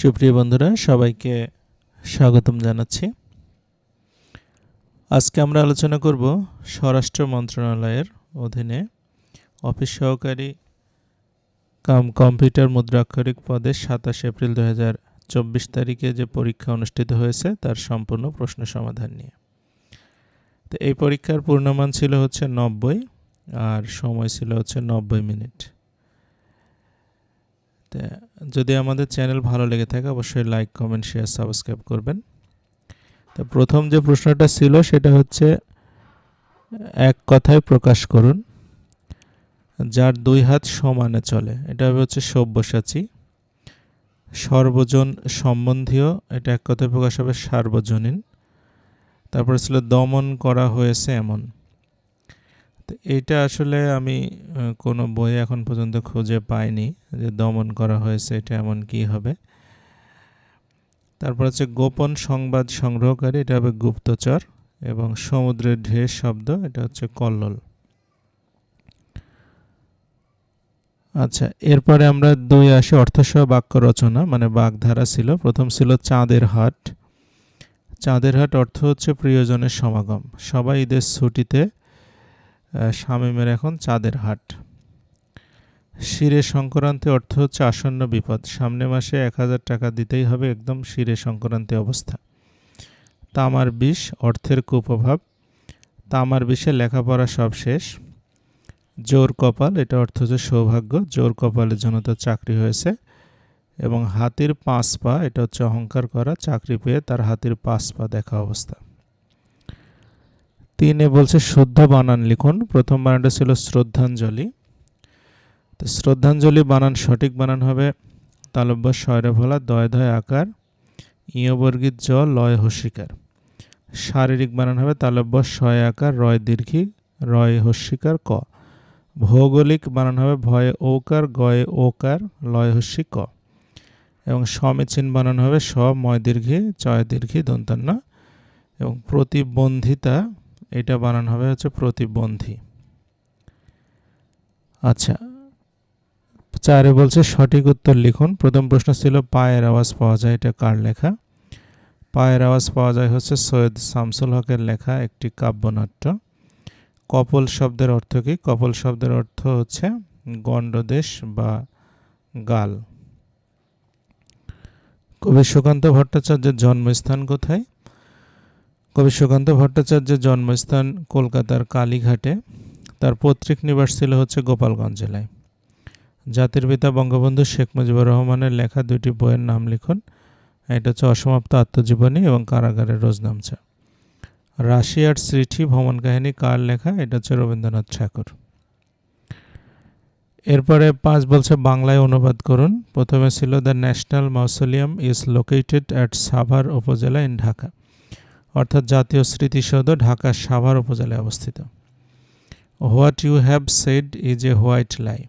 সুপ্রিয় বন্ধুরা, সবাইকে স্বাগতম জানাচ্ছি। আজকে আমরা আলোচনা করব স্বরাষ্ট্র মন্ত্রণালয়ের অধীনে অফিস সহকারী কাম কম্পিউটার মুদ্রাক্ষরিক পদে সাতাশ এপ্রিল দু চব্বিশ তারিখে যে পরীক্ষা অনুষ্ঠিত হয়েছে, তার সম্পূর্ণ প্রশ্ন সমাধান নিয়ে। তো এই পরীক্ষার পূর্ণমান ছিল হচ্ছে নব্বই, আর সময় ছিল হচ্ছে নব্বই মিনিট। যদি আমাদের চ্যানেল ভালো লেগে থাকে, অবশ্যই লাইক কমেন্ট শেয়ার সাবস্ক্রাইব করবেন। তো প্রথম যে প্রশ্নটা ছিল, সেটা হচ্ছে, এক কথায় প্রকাশ করুন, যার দুই হাত সমানে চলে। এটা হচ্ছে সব্যসাচী। সর্বজন সম্বন্ধীয়, এটা এক কথায় প্রকাশ হবে সার্বজনীন। তারপরে ছিল দমন করা হয়েছে এমন। তো এটা আসলে আমি কোনো বই এখন পর্যন্ত খুঁজে পাইনি যে দমন করা হয়েছে এটা এমন কি হবে। তারপর হচ্ছে গোপন সংবাদ সংগ্রহকারী, এটা হবে গুপ্তচর এবং সমুদ্রের ঢের শব্দ, এটা হচ্ছে কল্লোল। আচ্ছা এরপরে আমরা দুই আসি অর্থসহ বাক্য রচনা মানে বাগধারা ছিল। প্রথম ছিল চাঁদের হাট। চাঁদের হাট অর্থ হচ্ছে প্রিয়জনের সমাগম। সবাই ঈদের ছুটিতে শামীমের এখন চাঁদের হাট। শিরে সংক্রান্তি অর্থ হচ্ছে আসন্ন বিপদ। সামনে মাসে এক হাজার টাকা দিতেই হবে একদম শিরে সংক্রান্তি অবস্থা। তামার বিষ, অর্থের কুপ্রভাব। তামার বিষে লেখাপড়া সব শেষ। জোর কপাল, এটা অর্থ হচ্ছে সৌভাগ্য। জোর কপালের জন্য তো চাকরি হয়েছে এবং হাতির পাঁচ পা, এটা হচ্ছে অহংকার করা। চাকরি পেয়ে তার হাতির পাঁচ পা দেখা অবস্থা। তিনে বলছে শুদ্ধ বানান লিখুন। প্রথম বানানটা ছিল শ্রদ্ধাঞ্জলি। তো শ্রদ্ধাঞ্জলি বানান সঠিক বানান হবে তালব্য শয়রে ভোলা, দয় দয় আকার, ইয়বর্গিত জ, লয় হস্যিকার। শারীরিক বানান হবে তালব্য শয় আকার, রয় দীর্ঘি, রয় হস্যিকার, ক। ভৌগোলিক বানান হবে ভয়ে ওকার গয়ে ওকার লয় হস্যি, ক। এবং সমীচীন বানান হবে স, ময় দীর্ঘি, চয় দীর্ঘি, দন্তান্ন। এবং প্রতিবন্ধিতা এটা বানান হবে হচ্ছে প্রতিবন্ধী। আচ্ছা চারে বলছে সঠিক উত্তর লিখুন। প্রথম প্রশ্ন ছিল, পায়ের আওয়াজ পাওয়া যায়, এটা কার লেখা? পায়ের আওয়াজ পাওয়া যায় হচ্ছে সৈয়দ শামসুল হকের লেখা একটি কাব্যনাট্য। কপল শব্দের অর্থ কি? কপল শব্দের অর্থ হচ্ছে গণ্ডদেশ বা গাল। কবি সুকান্ত ভট্টাচার্যের জন্মস্থান কোথায়? কবি সুকান্ত ভট্টাচার্যের জন্মস্থান কলকাতার কালীঘাটে। তার পৈতৃক নিবাস ছিল হচ্ছে গোপালগঞ্জ জেলায়। জাতির পিতা বঙ্গবন্ধু শেখ মুজিবুর রহমানের লেখা দুটি বইয়ের নাম লিখুন। এটা হচ্ছে অসমাপ্ত আত্মজীবনী এবং কারাগারের রোজনামচা রাশিয়ার স্মৃতি ভ্রমণ কাহিনী কার লেখা? এটা হচ্ছে রবীন্দ্রনাথ ঠাকুর। এরপরে পাঁচ বলছে বাংলায় অনুবাদ করুন। প্রথমে ছিল the national mausoleum is located at Savar upazila in Dhaka. অর্থাৎ জাতীয় স্মৃতিসৌধ ঢাকার সাভার উপজেলায় অবস্থিত। What you have said is a white lie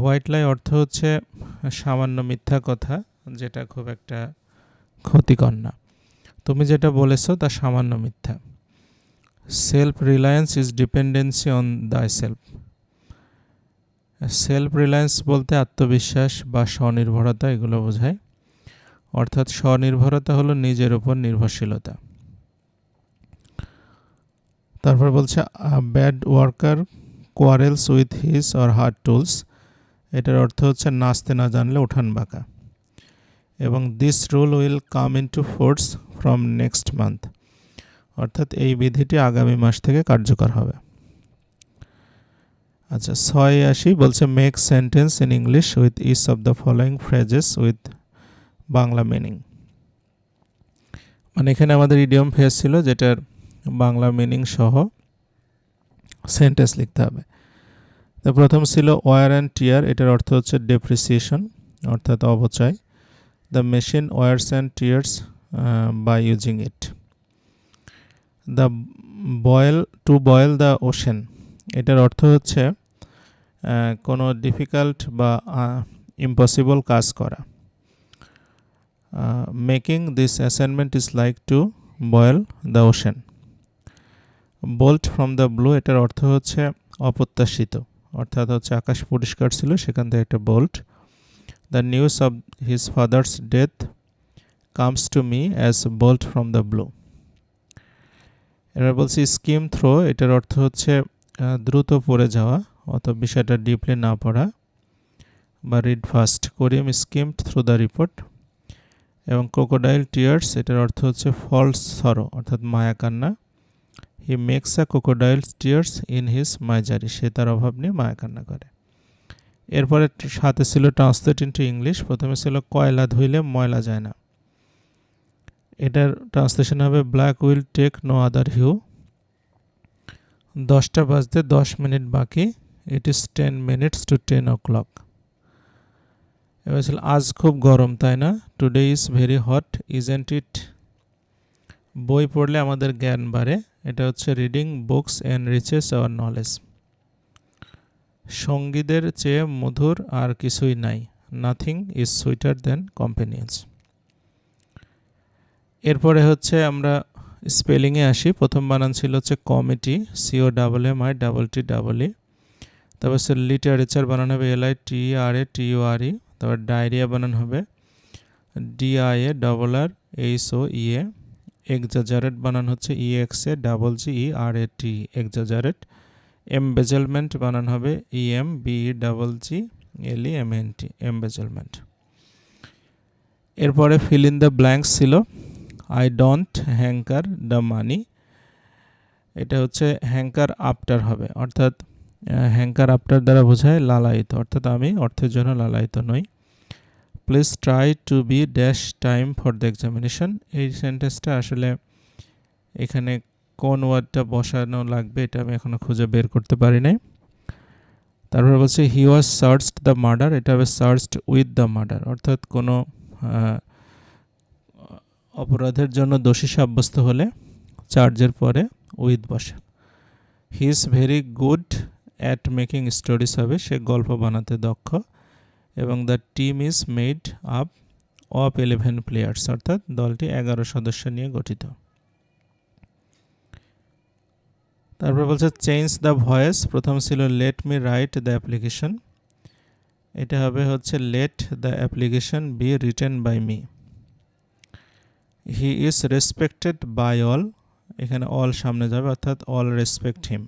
white lie অর্থ হচ্ছে সামান্য মিথ্যা কথা, যেটা খুব একটা ক্ষতিকর না। তুমি যেটা বলেছ তা সামান্য মিথ্যা। Self reliance is dependency on thy self self reliance বলতে আত্মবিশ্বাস বা স্বনির্ভরতা, এগুলো বোঝায়। অর্থাৎ স্বনির্ভরতা হলো নিজের উপর নির্ভরশীলতা। তারপর বলছে bad worker quarrels with his or hard tools এটার অর্থ হচ্ছে, নাচতে না জানলে উঠান বাঁকা। এবং this rule will come into force from next month অর্থাৎ, এই বিধিটি আগামী মাস থেকে কার্যকর হবে। আচ্ছা ছয় আসি বলছে make sentence in English with ease of the following phrases with Bangla meaning মানে এখানে আমাদের ইডিয়ম ফেস ছিল যেটার বাংলা মিনিং সহ সেন্টেন্স লিখতে হবে। তো প্রথম ছিল ওয়ার অ্যান্ড টিয়ার এটার অর্থ হচ্ছে ডেপ্রিসিয়েশন অর্থাৎ অবচয় the machine wears and tears by using it the boil to boil the ocean এটার অর্থ হচ্ছে কোনো ডিফিকাল্ট বা ইম্পসিবল কাজ করা। Making this assignment is like to boil the ocean bolt from the blue এটার অর্থ হচ্ছে অপ্রত্যাশিত। অর্থাৎ হচ্ছে আকাশ পরিষ্কার ছিল, সেখান থেকে একটা bolt the news of his father's death comes to me as bolt from the blue এবার বলছি স্কিম থ্রো এটার অর্থ হচ্ছে দ্রুত পড়ে যাওয়া, অথবা বিষয়টা ডিপলি না পড়া, বা read fast Karim skimmed through the report এবং ক্রোকোডাইল টিয়ার্স এটার অর্থ হচ্ছে ফলস সরো অর্থাৎ মায়া কান্না। He makes a crocodile tears in his misery সে তার অভাব নিয়ে মায়া কান্না করে। এরপরে সাথে ছিল ট্রান্সলেট ইন্টু ইংলিশ প্রথমে ছিল কয়লা ধুইলে ময়লা যায় না। এটার ট্রান্সলেশন হবে black will take no other hue দশটা বাজতে দশ মিনিট বাকি it is ten minutes to ten o'clock এবার ছিল আজ খুব গরম, তাই না? Today is very hot is isn't it বই পড়লে আমাদের জ্ঞান বাড়ে। এটা হচ্ছে reading books and riches our knowledge সঙ্গীদের চেয়ে মধুর আর কিছুই নাই। Nothing is sweeter than companions এরপরে হচ্ছে আমরা স্পেলিংয়ে আসি। প্রথম বানান ছিল হচ্ছে committee C O double M I double T double E তারপর লিটারেচার বানানো হবে L I T R A টি আর ই তারপর ডায়রিয়া বানান হবে। D I A double R H O E A exaggerate বানান হচ্ছে E X A double G E R A T exaggerate embezzlement বানান হবে E M B double Z L E M N T embezzlement এরপরে fill in the blanks ছিল I don't hanker the money এটা হচ্ছে hanker after হবে, অর্থাৎ hanker after দ্বারা বোঝায় লালায়িত, অর্থাৎ আমি অর্থের জন্য লালায়িত নই। Please try to be dash time for the examination এই সেন্টেন্সটা আসলে এখানে কোন ওয়ার্ডটা বসানো লাগবে এটা আমি এখনও খুঁজে বের করতে পারি নাই। তারপরে বলছে he was searched the murder এটা হবে সার্চড উইথ দ্য মার্ডার অর্থাৎ কোনো অপরাধের জন্য দোষী সাব্যস্ত হলে চার্জের পরে উইথ বসে। He is very good at making stories হবে, সে গল্প বানাতে দক্ষ এবং the team is made up of eleven players অর্থাৎ দলটি এগারো সদস্য নিয়ে গঠিত। তারপর বলছে চেঞ্জ দ্য ভয়েস প্রথম ছিল let me write the application এটা হবে হচ্ছে let the application be written by me he is respected by all এখানে অল সামনে যাবে, অর্থাৎ all respect him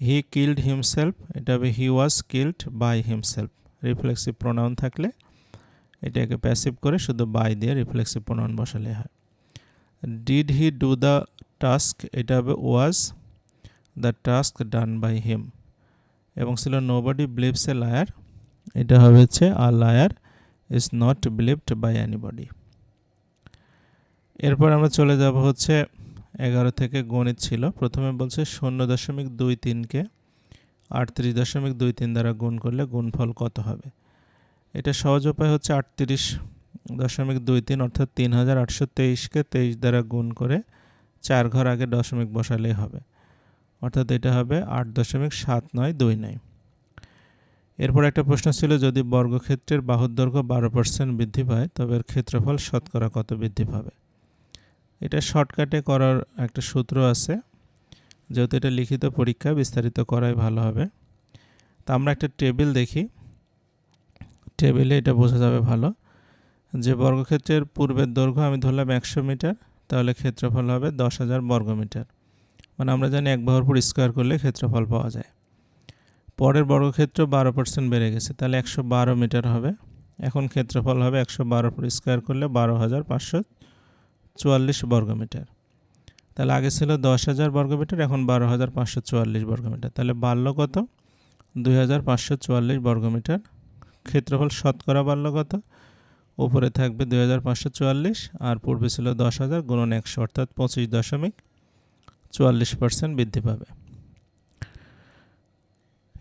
he killed himself এটা হবে he was killed by himself reflexive pronoun থাকলে এটাকে প্যাসিভ করে শুধু বাই দিয়ে রিফ্লেক্সিভ প্রোনাউন বসালে হয়। Did he do the task এটা হবে was the task done by him এবং ছিল nobody believes a liar এটা হচ্ছে a liar is not believed by anybody এরপর আমরা চলে যাব হচ্ছে এগারো থেকে গণিত ছিল। প্রথমে বলছে শূন্য দশমিক দুই তিনকে আটত্রিশ দশমিক দুই তিন দ্বারা গুণ করলে গুণফল কত হবে? এটা সহজ উপায় হচ্ছে আটত্রিশ দশমিক দুই তিন অর্থাৎ তিন হাজার আটশো তেইশকে তেইশ দ্বারা গুণ করে চার ঘর আগে দশমিক বসালেই হবে। অর্থাৎ এটা হবে আট দশমিক সাত নয় দুই নয়। এরপর একটা প্রশ্ন ছিল, যদি বর্গক্ষেত্রের বাহুর দৈর্ঘ্য বারো পার্সেন্ট বৃদ্ধি পায়, তবে এর ক্ষেত্রফল শতকরা কত বৃদ্ধি পাবে? এটা শর্টকাটে করার একটা সূত্র আছে। যেহেতু এটা লিখিত পরীক্ষা, বিস্তারিত করাই ভালো হবে। তা আমরা একটা টেবিল দেখি। টেবিলে এটা বোঝা যাবে ভালো। যে বর্গক্ষেত্রের পূর্বের দৈর্ঘ্য আমি ধরলাম একশো মিটার, তাহলে ক্ষেত্রফল হবে দশ হাজার বর্গমিটার মানে আমরা জানি এক বাহুর স্কোয়ার করলে ক্ষেত্রফল পাওয়া যায়। পরের বর্গক্ষেত্র বারো পার্সেন্ট বেড়ে গেছে, তাহলে একশো বারো মিটার হবে। এখন ক্ষেত্রফল হবে একশো বারো স্কোয়ার করলে বারো হাজার পাঁচশো চুয়াল্লিশ বর্গমিটার। তাহলে আগে ছিল দশ হাজার বর্গমিটার, এখন বারো হাজার পাঁচশো চুয়াল্লিশ বর্গমিটার। তাহলে বাড়ল কত? দুই হাজার পাঁচশো চুয়াল্লিশ বর্গমিটার। ক্ষেত্রফল শতকরা বাড়ল কত? উপরে থাকবে দুই হাজার পাঁচশো চুয়াল্লিশ, আর পূর্বে ছিল দশ হাজার গুণন একশো, অর্থাৎ পঁচিশ দশমিক চুয়াল্লিশ পার্সেন্ট বৃদ্ধি পাবে।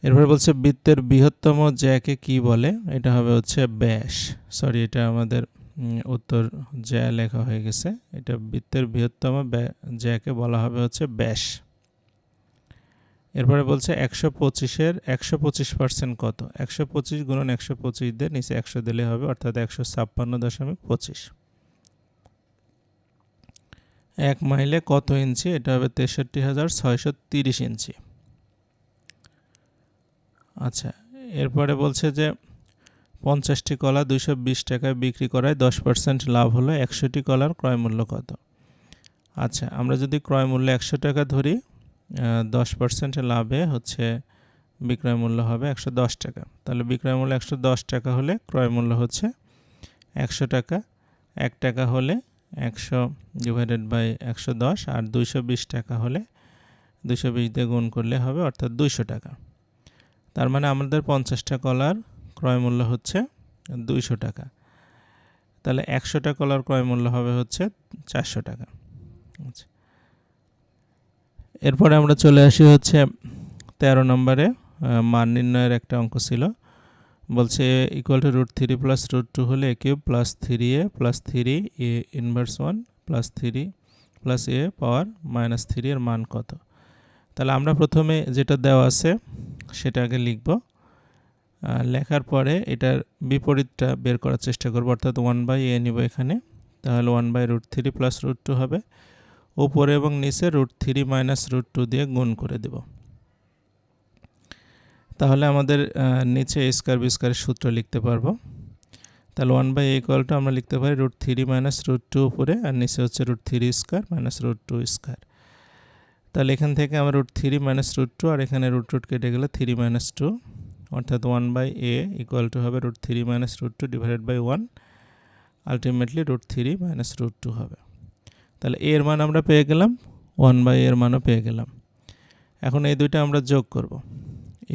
এরপরে বলছে বৃত্তের বৃহত্তম জ্যাকে কি বলে? এটা হবে হচ্ছে ব্যাস। সরি, এটা আমাদের উত্তর জ্যা লেখা হয়ে গেছে। এটা বৃত্তের বৃহত্তম জ্যাকে বলা হবে হচ্ছে ব্যাস। এরপরে বলছে একশো পঁচিশের, একশো পঁচিশ পার্সেন্ট কত? একশো পঁচিশ গুণন একশো পঁচিশ দিয়ে নিচে একশো দিলে হবে, অর্থাৎ একশো ছাপ্পান্ন দশমিক পঁচিশ। এক মাইলে কত ইঞ্চি? এটা হবে তেষট্টি হাজার ছয়শো তিরিশ ইঞ্চি। আচ্ছা এরপরে বলছে যে পঞ্চাশটি কলা দুইশো বিশ টাকায় বিক্রি করায় দশ পার্সেন্ট লাভ হলো একশোটি কলার ক্রয় মূল্য কত? আচ্ছা আমরা যদি ক্রয় মূল্য একশো টাকা ধরি দশ পার্সেন্ট লাভে হচ্ছে বিক্রয় মূল্য হবে একশো দশ টাকা। তাহলে বিক্রয় মূল্য একশো দশ টাকা হলে ক্রয় মূল্য হচ্ছে একশো টাকা। এক টাকা হলে একশো ডিভাইডেড বাই একশো দশ আর দুইশো বিশ টাকা হলে দুশো বিশ দিয়ে গুণ করলে হবে অর্থাৎ দুইশো টাকা। তার মানে আমাদের পঞ্চাশটা কলার ক্রয় মূল্য হচ্ছে দুইশো টাকা। তাহলে একশোটা কলার ক্রয় মূল্য হবে হচ্ছে চারশো টাকা। আচ্ছা। এরপরে আমরা চলে আসি হচ্ছে তেরো নম্বরে মান নির্ণয়ের একটা অঙ্ক ছিল। বলছে equal to root three plus root two হলে a cube plus three a plus three a inverse one plus three plus a power minus three এর মান কত? তাহলে আমরা প্রথমে যেটা দেওয়া আছে সেটা আগে লিখব। লেখার পরে এটার বিপরীতটা বের করার চেষ্টা করব, অর্থাৎ ওয়ান বাই এ নিব এখানে। তাহলে one by root three plus root two হবে। উপরে এবং নিচে root three minus root two দিয়ে গুণ করে দেব। তাহলে আমাদের নিচে স্কোয়ার বি স্কোয়ারের সূত্র লিখতে পারব। তাহলে ওয়ান বাই ইকুয়ালটা আমরা লিখতে পারি root three minus root two উপরে, আর নিচে হচ্ছে root three square minus root two square তাহলে এখান থেকে আমরা root three minus root two আর এখানে রুট রুট কেটে গেলে থ্রি মাইনাস টু অর্থাৎ one by a equal to হবে root three minus root two divided by one ultimately root three minus root two হবে। তাহলে এর মান আমরা পেয়ে গেলাম ওয়ান বাই এর মানও পেয়ে গেলাম। এখন এই দুইটা আমরা যোগ করব।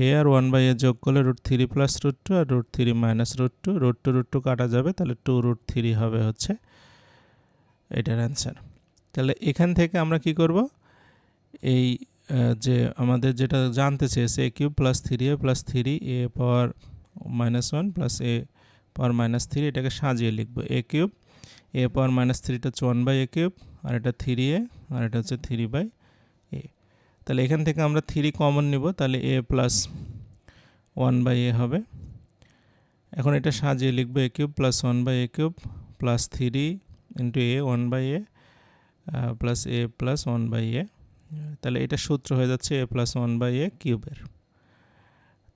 এ আর ওয়ান বাই এ যোগ করলে root three plus root two আর root three minus root two root two root two কাটা যাবে, তাহলে টু রুট থ্রি হবে হচ্ছে এটার অ্যান্সার তাহলে এখান থেকে আমরা কি করব? এই যে আমাদের যেটা জানতে চেয়েছে a cube plus three a plus three a power minus one plus a power minus three এটাকে সাজিয়ে লিখব। A cube A power minus থ্রিটা হচ্ছে ওয়ান বাই এ কিউব, আর এটা থ্রি এ আর এটা হচ্ছে থ্রি বাই এ তাহলে এখান থেকে আমরা থ্রি কমন নিব, তাহলে a plus one by a হবে। এখন এটা সাজিয়ে লিখব a cube plus one by a cube plus three into a one by a plus a plus one by a তাহলে এটা সূত্র হয়ে যাচ্ছে a plus one by a কিউবের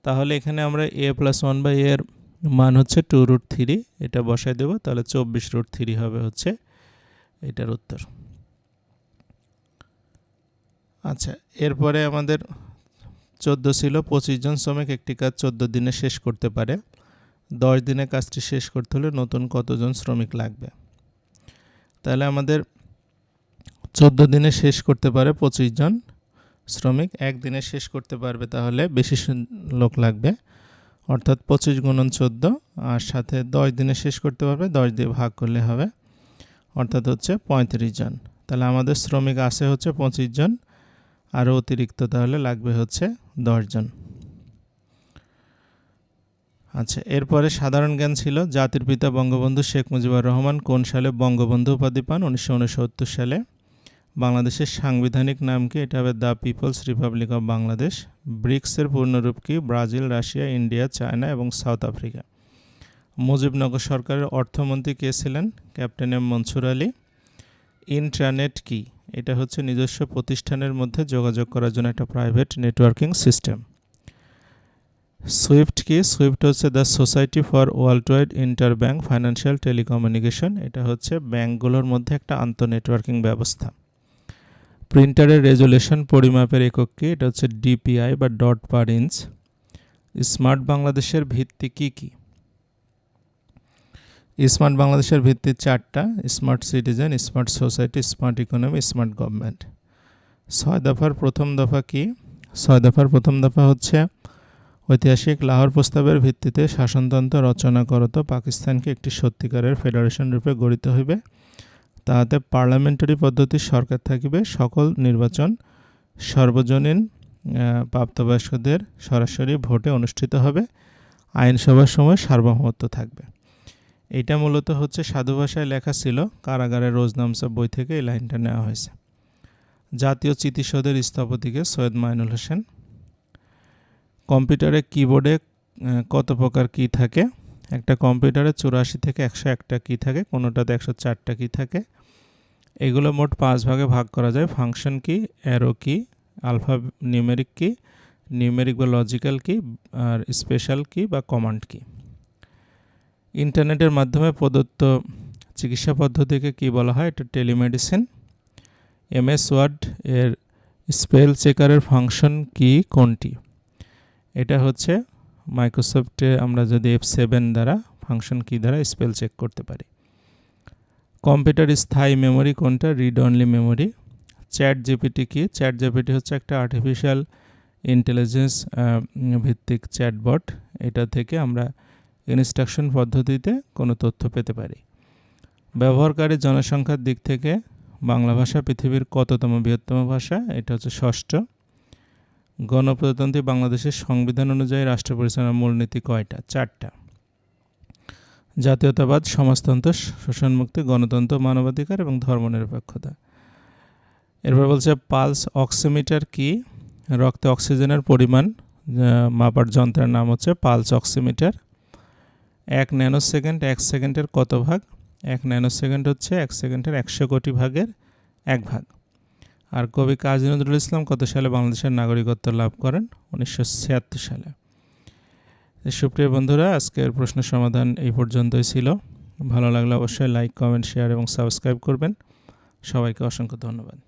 তাহলে এখানে আমরা এ প্লাস ওয়ান বাই এর মান হচ্ছে টু রুট থ্রি এটা বসাই দেবো, তাহলে চব্বিশ রুট থ্রি হবে হচ্ছে এটার উত্তর। আচ্ছা এরপরে আমাদের চোদ্দ ছিল, পঁচিশ জন শ্রমিক, একটি কাজ চোদ্দ দিনে শেষ করতে পারে। দশ দিনে কাজটি শেষ করতে হলে নতুন কতজন শ্রমিক লাগবে? তাহলে আমাদের চোদ্দ দিনে শেষ করতে পারে পঁচিশ জন শ্রমিক একদিনে শেষ করতে পারবে তাহলে বেশি লোক লাগবে। অর্থাৎ পঁচিশ গুণন চোদ্দ, আর সাথে দশ দিনে শেষ করতে পারবে, দশ দিয়ে ভাগ করলে হবে, অর্থাৎ হচ্ছে পঁয়ত্রিশ জন। তাহলে আমাদের শ্রমিক আছে হচ্ছে পঁচিশ জন আরও অতিরিক্ত তাহলে লাগবে হচ্ছে জন। আচ্ছা এরপরে সাধারণ জ্ঞান ছিল, জাতির পিতা বঙ্গবন্ধু শেখ মুজিবুর রহমান কোন সালে বঙ্গবন্ধু উপাধি পান? উনিশশো উনসত্তর সালে। বাংলাদেশের সাংবিধানিক নাম কি? এটা হবে the People's Republic of Bangladesh, ব্রিক্সের পূর্ণরূপ কি? ব্রাজিল, রাশিয়া, ইন্ডিয়া, চায়না এবং সাউথ আফ্রিকা। মুজিবনগর সরকারের অর্থমন্ত্রী কে ছিলেন? Captain M Mansur Ali. Internet কি? এটা হচ্ছে নিজস্ব প্রতিষ্ঠানের মধ্যে যোগাযোগ করার জন্য একটা প্রাইভেট নেটওয়ার্কিং সিস্টেম। সুইফট কি? সুইফট হচ্ছে the Society for Worldwide Interbank Financial Telecommunication. এটা হচ্ছে ব্যাঙ্কগুলোর মধ্যে একটা আন্তঃ নেটওয়ার্কিং ব্যবস্থা। প্রিন্টারের রেজুলেশন পরিমাপের একক এটা হচ্ছে ডিপিআই বা ডট পার ইঞ্চ স্মার্ট বাংলাদেশের ভিত্তি কি কি? স্মার্ট বাংলাদেশের ভিত্তি চারটা smart citizen smart society smart economy smart government ছয় দফার প্রথম দফা কি? ছয় দফার প্রথম দফা হচ্ছে ঐতিহাসিক লাহোর প্রস্তাবের ভিত্তিতে শাসনতন্ত্র রচনা করত পাকিস্তানকে একটি সত্যিকারের ফেডারেশন রূপে গড়িত হইবে। তাহাতে পার্লামেন্টারি পদ্ধতির সরকার থাকিবে সকল নির্বাচন সর্বজনীন প্রাপ্তবয়স্কদের সরাসরি ভোটে অনুষ্ঠিত হবে। আইনসভার সময় সার্বভৌমত্ব থাকবে। এটা মূলত হচ্ছে সাধু ভাষায় লেখা ছিল কারাগারের রোজনামসা বই থেকে এই লাইনটা নেওয়া হয়েছে। জাতীয় চিতিসদের স্থপতিকে সৈয়দ মাইনুল হোসেন। কম্পিউটারে কিবোর্ডে কত প্রকার কি থাকে? একটা কম্পিউটারে চুরাশি থেকে একশো একটা কি থাকে, কোনোটাতে একশো চারটা কি থাকে? এগুলো মোট পাঁচ ভাগে ভাগ করা যায়। Function key arrow key alphanumeric key numeric বা লজিক্যাল কি, আর স্পেশাল কি বা কমান্ড কি। ইন্টারনেটের মাধ্যমে প্রদত্ত চিকিৎসা পদ্ধতিকে কি বলা হয়? এটা টেলিমেডিসিন এমএস ওয়ার্ড এর স্পেল চেকারের ফাংশন কি, কোনটি? এটা হচ্ছে মাইক্রোসফটে আমরা যদি এফ সেভেন দ্বারা ফাংশন কি দ্বারা স্পেল চেক করতে পারি। কম্পিউটার স্থায়ী মেমোরি কোনটা? Read only memory ChatGPT কি? চ্যাট জিপিটি হচ্ছে একটা আর্টিফিশিয়াল ইন্টেলিজেন্স ভিত্তিক চ্যাটবট এটা থেকে আমরা ইনস্ট্রাকশন পদ্ধতিতে কোনো তথ্য পেতে পারি। ব্যবহারকারী জনসংখ্যার দিক থেকে বাংলা ভাষা পৃথিবীর কততম বৃহত্তম ভাষা? এটা হচ্ছে ষষ্ঠ। গণপ্রজাতন্ত্রী বাংলাদেশের সংবিধান অনুযায়ী রাষ্ট্র পরিচালনার মূলনীতি কয়টা? চারটা। জাতীয়তাবাদ, সমাজতন্ত্র, শোষণমুক্তি, গণতন্ত্র, মানবাধিকার এবং ধর্মনিরপেক্ষতা। এরপর বলছে, পালস অক্সিমিটার কি? রক্তে অক্সিজেনের পরিমাণ মাপার যন্ত্রের নাম হচ্ছে পালস অক্সিমিটার। এক ন্যানো সেকেন্ড এক সেকেন্ডের কত ভাগ? এক ন্যানো সেকেন্ড হচ্ছে এক সেকেন্ডের একশো কোটি ভাগের এক ভাগ। আর কবি কাজী নজরুল ইসলাম কত সালে বাংলাদেশের নাগরিকত্ব লাভ করেন? উনিশশো ছিয়াত্তর সালে। সুপ্রিয় বন্ধুরা, আজকের প্রশ্ন সমাধান এই পর্যন্তই ছিল। ভালো লাগলে অবশ্যই লাইক কমেন্ট শেয়ার এবং সাবস্ক্রাইব করবেন। সবাইকে অসংখ্য ধন্যবাদ।